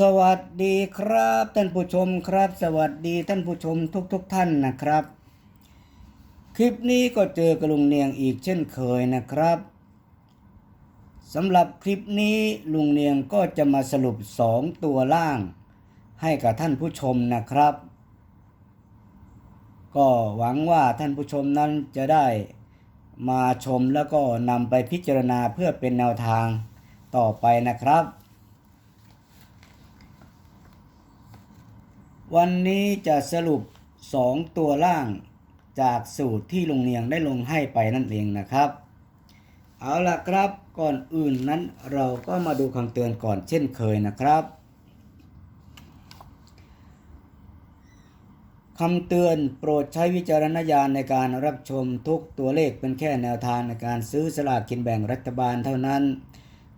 สวัสดีครับท่านผู้ชมครับ สวัสดีท่านผู้ชมทุกๆทท่านนะครับ คลิปนี้ก็เจอกับลุงเนียงอีกเช่นเคยนะครับสำหรับคลิปนี้ลุงเนียงก็จะมาสรุป 2 ตัวล่าง ให้กับท่านผู้ชมนะครับ ก็หวังว่าท่านผู้ชมนั้นจะได้มาชมแล้วก็นำไปพิจารณาเพื่อเป็นแนวทางต่อไปนะครับ วันนี้จะสรุป 2 ตัวล่างจากสูตรที่ลุงเนียงได้ลงให้ไปนั่นเองนะครับ เอาล่ะครับก่อนอื่นนั้นเราก็มาดูคำเตือนก่อนเช่นเคยนะครับคำเตือนโปรดใช้วิจารณญาณในการรับชมทุกตัวเลขเป็นแค่แนวทางในการซื้อสลากกินแบ่งรัฐบาลเท่านั้น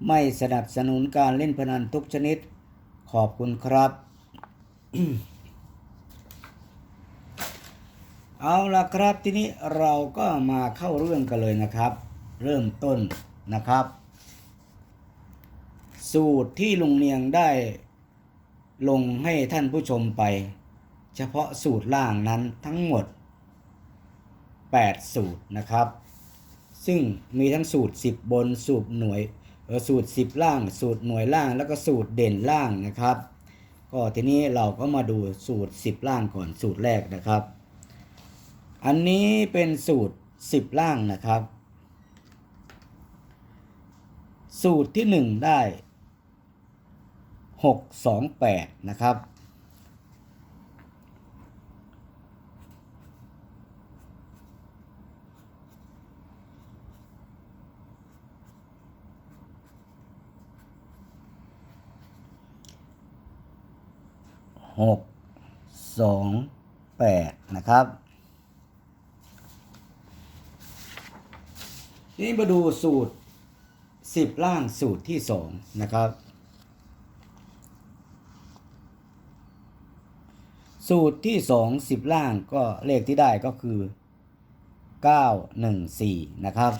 ไม่สนับสนุนการเล่นพนันทุกชนิด ขอบคุณครับ เอาละครับทีนี้เราก็มาเข้าเรื่องกันเลยนะครับ เริ่มต้นนะครับ สูตรที่ลุงเนียงได้ลงให้ท่านผู้ชมไป เฉพาะสูตรล่างนั้นทั้งหมด 8 สูตรนะครับ ซึ่งมีทั้งสูตร 10 บนสูตรหน่วยสูตร 10 ล่าง สูตรหน่วยล่างแล้วก็สูตรเด่นล่างนะครับ ก็ทีนี้เราก็มาดูสูตร 10 ล่างก่อนสูตรแรกนะครับ อันนี้เป็นสูตร 10 ล่างนะครับ สูตรที่ 1 ได้ 6 2 8 นะครับ หกสองแปดนะครับ นี่มาดูสูตรสิบล่างสูตรที่สองนะครับ สูตรที่สองสิบล่างก็เลขที่ได้ก็คือเก้าหนึ่งสี่นะครับ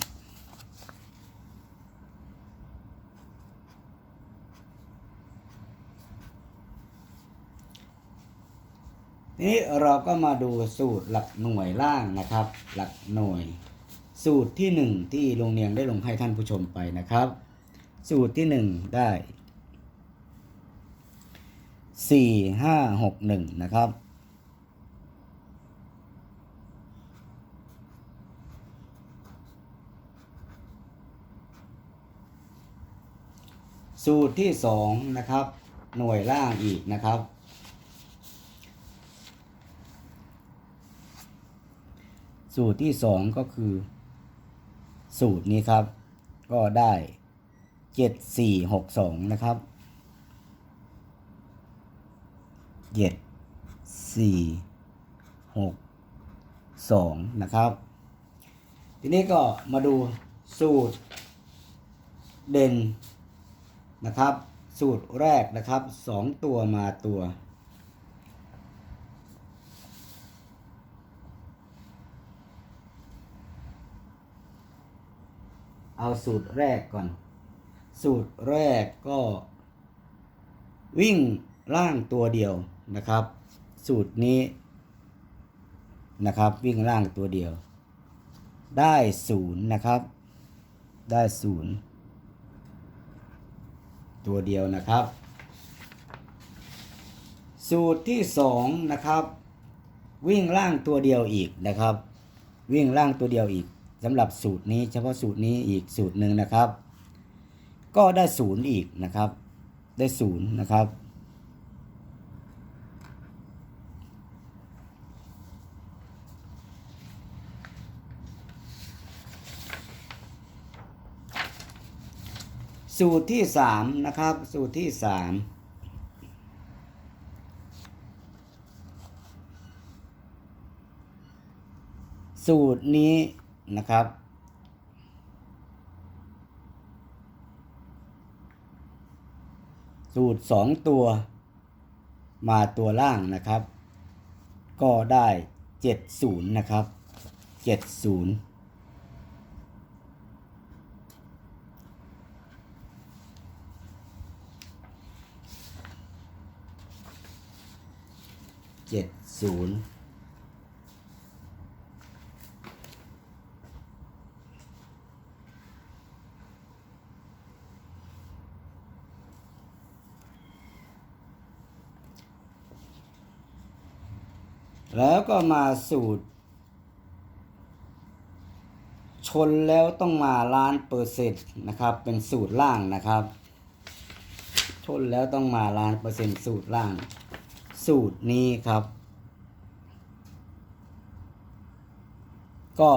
นี้เราก็มาดูสูตรหลักหน่วยล่างนะครับ หลักหน่วย สูตรที่หนึ่งที่โรงเรียนได้ลงให้ท่านผู้ชมไปนะครับ สูตรที่หนึ่งได้สี่ห้าหกหนึ่งนะครับสูตรที่สองนะครับ หน่วยล่างอีกนะครับสูตรที่สองก็คือ สูตรนี้ครับ ก็ได้เจ็ดสี่หกสองนะครับเจ็ดสี่หกสองนะครับ ทีนี้ก็มาดูสูตรเด่นนะครับ สูตรแรกนะครับสองตัวมาตัว เอาสูตรแรกก่อน สูตรแรกก็ วิ่งล่างตัวเดียวนะครับ สูตรนี้นะครับ วิ่งล่างตัวเดียว ได้ศูนย์นะครับ ได้ศูนย์ตัวเดียวนะครับ สูตรที่สองนะครับ วิ่งล่างตัวเดียวอีกนะครับ วิ่งล่างตัวเดียวอีก สำหรับสูตรนี้เฉพาะสูตรนี้อีกสูตรหนึ่งนะครับ ก็ได้ศูนย์อีกนะครับ ได้ศูนย์นะครับ สูตรที่สามนะครับ สูตรที่สามสูตรนี้ นะครับ สูตรสองตัว มาตัวล่างนะครับ ก็ได้เจ็ดศูนย์นะครับเจ็ดศูนย์เจ็ดศูนย์ แล้วก็มาสูตร ชนแล้วต้องมาล้านเปอร์เซ็นต์นะครับ เป็นสูตรล่างนะครับ ชนแล้วต้องมาล้านเปอร์เซ็นต์สูตรล่าง สูตรนี้ครับ ก็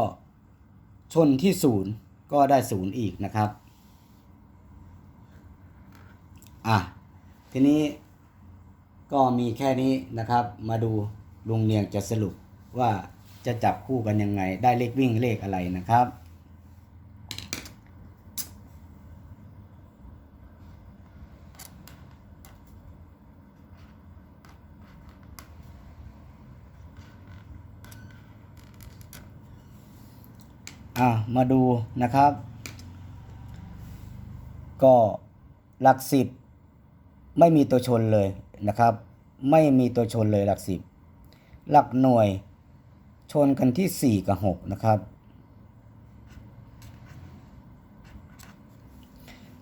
ชนที่ศูนย์ก็ได้ศูนย์อีกนะครับ อะ ทีนี้ก็มีแค่นี้นะครับ มาดู ลุงเนียงจะสรุปว่าจะจับคู่กันยังไง ได้เลขวิ่งเลขอะไรนะครับ อะ มาดูนะครับ ก็หลักสิบไม่มีตัวชนเลยนะครับ ไม่มีตัวชนเลยหลักสิบ หลักหน่วย ชนกันที่ 4 กับ 6 นะครับ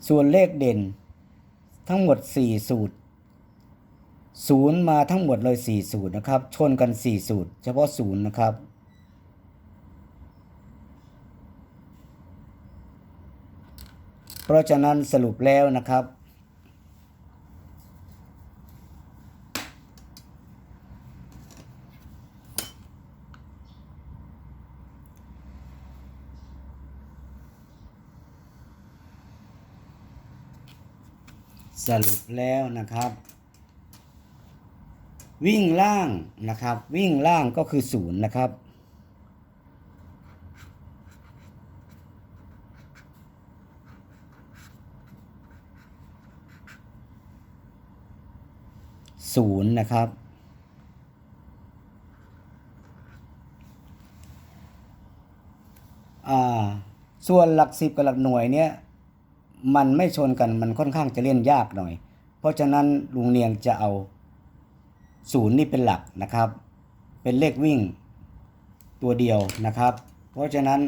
ส่วนเลขเด่นทั้งหมด 4 สูตรศูนย์มาทั้งหมดเลย 4 สูตรนะครับ ชนกัน 4 สูตร เฉพาะศูนย์นะครับเพราะฉะนั้นสรุปแล้วนะครับ สรุปแล้วนะครับ วิ่งล่างนะครับ วิ่งล่างก็คือศูนย์นะครับ ศูนย์นะครับอ่าส่วนหลักสิบกับหลักหน่วยเนี่ย มันไม่ชนกันมันค่อนข้างจะเล่นยากหน่อย เพราะฉะนั้นลุงเนียงจะเอาศูนย์นี่เป็นหลักนะครับ เป็นเลขวิ่งตัวเดียวนะครับ เพราะฉะนั้น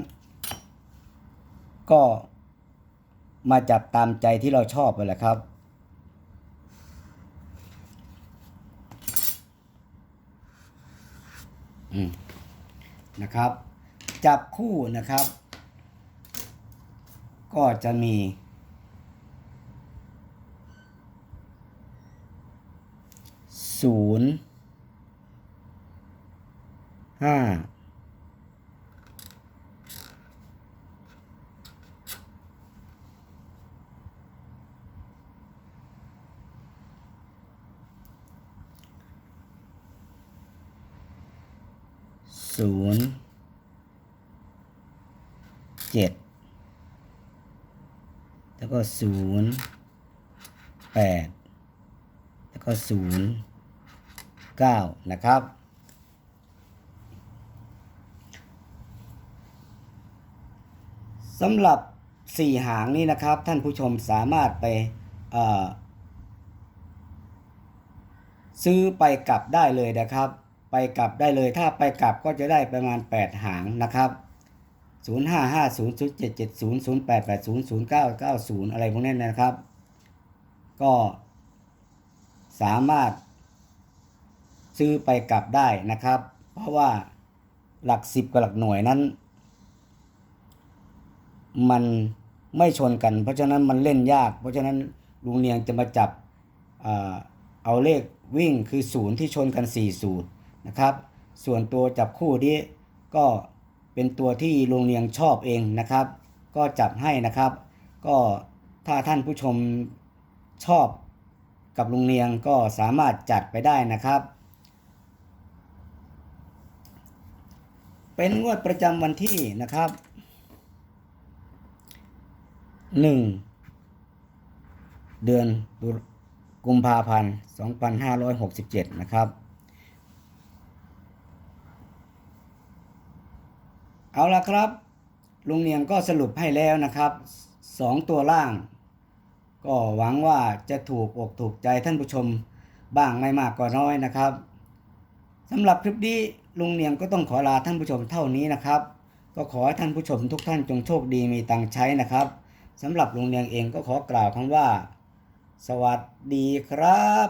ก็มาจับตามใจที่เราชอบไปแหละครับ อืมนะครับ จับคู่นะครับ ก็จะมี ศูนย์ห้าศูนย์เจ็ดแล้วก็ศูนย์แปดแล้วก็ศูนย์ เก้านะครับ สำหรับสี่หางนี้นะครับ ท่านผู้ชมสามารถไปซื้อไปกลับได้เลยนะครับ ไปกลับได้เลยถ้าไปกลับก็จะได้ประมาณ 8 หางนะครับ0 5 5 0 0 7 7 0 0 8 8 0 0 9 9 0 อะไรพวกนี้นะครับ ก็สามารถ ซื้อไปกลับได้นะครับ เพราะว่าหลักสิบกับหลักหน่วยนั้น มันไม่ชนกัน เพราะฉะนั้นมันเล่นยาก เพราะฉะนั้นลุงเนียงจะมาจับเอ่อเอาเลขวิ่งคือศูนย์ที่ชนกัน4สูตรนะครับ ส่วนตัวจับคู่นี้ก็เป็นตัวที่ลุงเนียงชอบเองนะครับ ก็จับให้นะครับ ก็ถ้าท่านผู้ชมชอบกับลุงเนียงก็สามารถจัดไปได้นะครับ เป็นงวดประจำวันที่นะครับหนึ่งเดือนกุมภาพันธ์2567 นะครับ เอาละครับลุงเนียงก็สรุปให้แล้วนะครับสองตัวล่าง ก็หวังว่าจะถูกอกถูกใจท่านผู้ชมบ้างไม่มากก็น้อยนะครับสำหรับคลิปนี้ ลุงเนียงก็ต้องขอลาท่านผู้ชมเท่านี้นะครับ ก็ขอให้ท่านผู้ชมทุกท่านจงโชคดีมีตังค์ใช้นะครับสำหรับลุงเนียงเองก็ขอกล่าวคำว่า สวัสดีครับ